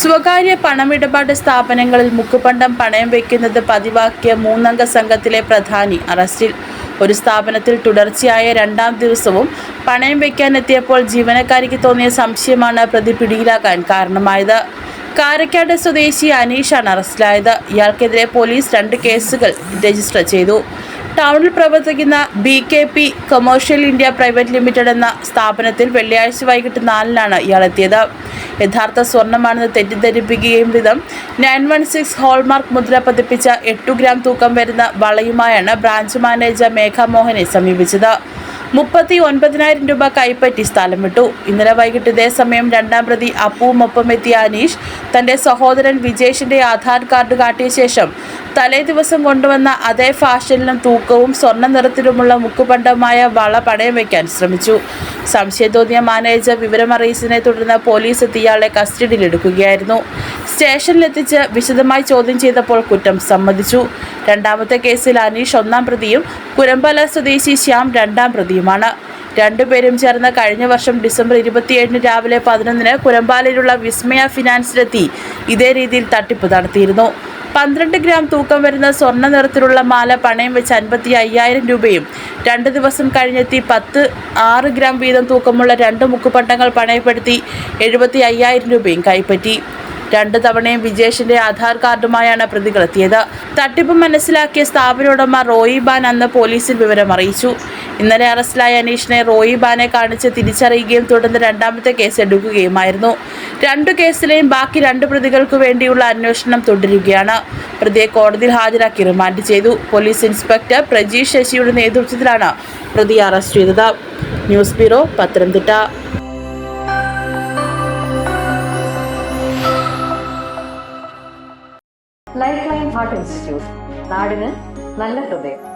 സ്വകാര്യ പണമിടപാട് സ്ഥാപനങ്ങളിൽ മുക്കുപണ്ടം പണയം വയ്ക്കുന്നത് പതിവാക്കിയ മൂന്നംഗ സംഘത്തിലെ പ്രധാനി അറസ്റ്റിൽ. ഒരു സ്ഥാപനത്തിൽ തുടർച്ചയായ രണ്ടാം ദിവസവും പണയം വയ്ക്കാനെത്തിയപ്പോൾ ജീവനക്കാരിക്ക് തോന്നിയ സംശയമാണ് പ്രതി പിടിയിലാകാൻ കാരണമായത്. കാരക്കാട് സ്വദേശി അനീഷാണ് അറസ്റ്റിലായത്. ഇയാൾക്കെതിരെ പോലീസ് രണ്ട് കേസുകൾ രജിസ്റ്റർ ചെയ്തു. ടൗണിൽ പ്രവർത്തിക്കുന്ന B K P commercial India private limited എന്ന സ്ഥാപനത്തിൽ വെള്ളിയാഴ്ച വൈകിട്ട് നാലിനാണ് ഇയാൾ എത്തിയത് യഥാർത്ഥ സ്വർണമാണെന്ന് തെറ്റിദ്ധരിപ്പിക്കുകയും വിധം നയൻ വൺ സിക്സ് ഹോൾമാർക്ക് മുദ്ര പതിപ്പിച്ച എട്ടു ഗ്രാം തൂക്കം വരുന്ന വളയുമായാണ് ബ്രാഞ്ച് മാനേജർ മേഘാമോഹനെ സമീപിച്ചത്. മുപ്പത്തി ഒൻപതിനായിരം രൂപ കൈപ്പറ്റി സ്ഥലം വിട്ടു. ഇന്നലെ വൈകിട്ട് ഇതേ സമയം രണ്ടാം പ്രതി അപ്പുവുമൊപ്പം എത്തിയ അനീഷ് തന്റെ സഹോദരൻ വിജേഷിന്റെ ആധാർ കാർഡ് കാട്ടിയ ശേഷം തലേ ദിവസം കൊണ്ടുവന്ന അതേ ഫാഷനിലും തൂക്കവും സ്വർണ നിറത്തിലുമുള്ള മുക്കുപണ്ടമായ വള പണയം വയ്ക്കാൻ ശ്രമിച്ചു. സംശയം മാനേജർ വിവരമറിയിച്ചതിനെ തുടർന്ന് പോലീസ് എത്തി ഇയാളെ കസ്റ്റഡിയിലെടുക്കുകയായിരുന്നു. സ്റ്റേഷനിലെത്തിച്ച് വിശദമായി ചോദ്യം ചെയ്തപ്പോൾ കുറ്റം സമ്മതിച്ചു. രണ്ടാമത്തെ കേസിൽ അനീഷ് ഒന്നാം പ്രതിയും കുരമ്പല സ്വദേശി ശ്യാം രണ്ടാം പ്രതിയുമാണ്. രണ്ടുപേരും ചേർന്ന് കഴിഞ്ഞ വർഷം ഡിസംബർ ഇരുപത്തിയേഴിന് രാവിലെ പതിനൊന്നിന് കുരമ്പാലയിലുള്ള വിസ്മയ ഫിനാൻസിലെത്തി. ഇതേ രീതിയിൽ തട്ടിപ്പ് നടത്തിയിരുന്നു. പന്ത്രണ്ട് ഗ്രാം തൂക്കം വരുന്ന സ്വർണ നിറത്തിലുള്ള മാല പണയം വെച്ച് അൻപത്തി അയ്യായിരം രൂപയും രണ്ട് ദിവസം കഴിഞ്ഞെത്തി പത്ത് ആറ് ഗ്രാം വീതം തൂക്കമുള്ള രണ്ട് മുക്കുപണ്ടങ്ങൾ പണയപ്പെടുത്തി എഴുപത്തി അയ്യായിരം രൂപയും കൈപ്പറ്റി. രണ്ട് തവണയും വിജേഷിന്റെ ആധാർ കാർഡുമായാണ് പ്രതികൾ എത്തിയത് തട്ടിപ്പ് മനസ്സിലാക്കിയ സ്ഥാപന ഉടമ റോയി ബാൻ അന്ന് പോലീസിൽ വിവരം അറിയിച്ചു ഇന്നലെ അറസ്റ്റിലായ അനീഷിനെ റോയി ബാനെ കാണിച്ച് തിരിച്ചറിയുകയും തുടർന്ന് രണ്ടാമത്തെ കേസ് എടുക്കുകയുമായിരുന്നു. രണ്ടു കേസിലെയും ബാക്കി രണ്ട് പ്രതികൾക്ക് വേണ്ടിയുള്ള അന്വേഷണം തുടരുകയാണ്. പ്രതിയെ കോടതിയിൽ ഹാജരാക്കി റിമാൻഡ് ചെയ്തു. പോലീസ് ഇൻസ്പെക്ടർ പ്രജീഷ് ശശിയുടെ നേതൃത്വത്തിലാണ് പ്രതി അറസ്റ്റ് ചെയ്തത്. News bureau Pathanamthitta. Life line heart institute നാടിന് നല്ല ഹൃദയം.